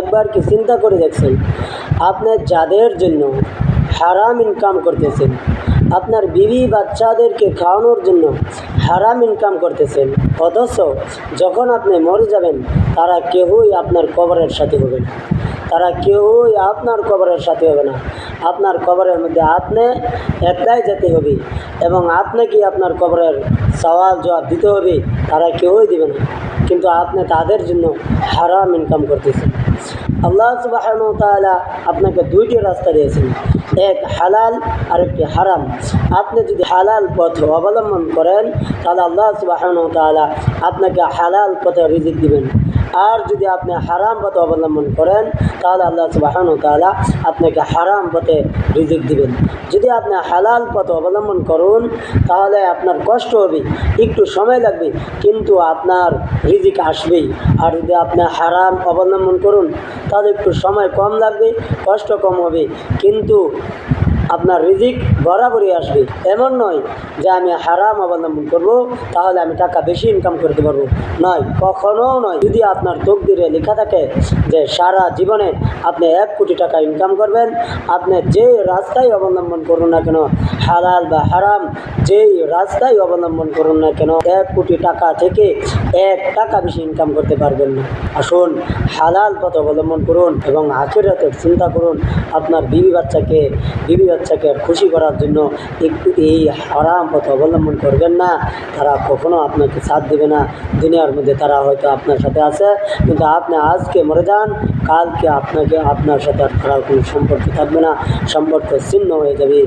একবার কি চিন্তা করে দেখছেন? আপনি যাদের জন্য হারাম ইনকাম করতেছেন, আপনার বিবি বাচ্চাদেরকে খাওয়ানোর জন্য হারাম ইনকাম করতেছেন, অথচ যখন আপনি মরে যাবেন, তারা কেউই আপনার কবরের সাথে হবে না। তারা কেউই আপনার কবরের সাথে হবে না। আপনার কবরের মধ্যে আপনি একলাই যেতে হবে এবং আপনাকে আপনার কবরের সওয়াল জবাব দিতে হবে, তারা কেউই দেবে না। কিন্তু আপনি তাদের জন্য হারাম ইনকাম করতেছেন। আল্লাহ সুবাহন তালা আপনাকে দুইটি রাস্তা দিয়েছেন। এক হালাল আর একটি হারাম। আপনি যদি হালাল পথ অবলম্বন করেন, তাহলে আল্লাহ সুবাহন তালা আপনাকে হালাল পথে রিজিক দিবেন। আর যদি আপনি হারাম পথে অবলম্বন করেন, তাহলে আল্লাহ সুবাহান তাআলা আপনাকে হারাম পথে রিজিক দিবেন। যদি আপনি হালাল পথে অবলম্বন করুন, তাহলে আপনার কষ্ট হবে, একটু সময় লাগবে, কিন্তু আপনার রিজিক আসবেই। আর যদি আপনি হারাম অবলম্বন করুন, তাহলে একটু সময় কম লাগবে, কষ্ট কম হবে, কিন্তু আপনার রিজিক বরাবরই আসবে। এমন নয় যে আমি হারাম অবলম্বন করব, তাহলে আমি টাকা বেশি ইনকাম করতে পারব। নয়, কখনো নয়। যদি আপনার তকদিরে লেখা থাকে যে সারা জীবনে আপনি এক কোটি টাকা ইনকাম করবেন, আপনি যে রাস্তায় অবলম্বন করুন না কেন হালাল বা হারাম, যেই রাস্তায় অবলম্বন করুন না কেন, এক কোটি টাকা থেকে এক টাকা বেশি ইনকাম করতে পারবেন না। আসুন, হালাল পথ অবলম্বন করুন এবং আখেরাতের চিন্তা করুন। আপনার বিবি বাচ্চাকে বিবি বাচ্চাকে খুশি করার জন্য একটু এই হারাম পথ অবলম্বন করবেন না। তারা কখনো আপনাকে সাথ দেবে না। দুনিয়ার মধ্যে তারা হয়তো আপনার সাথে আছে, কিন্তু আপনি আজকে মরে যান, কালকে আপনাকে আপনার সাথে আর তারা কোনো সম্পর্ক থাকবে না। সম্পর্ক ছিন্ন হয়ে যাবে।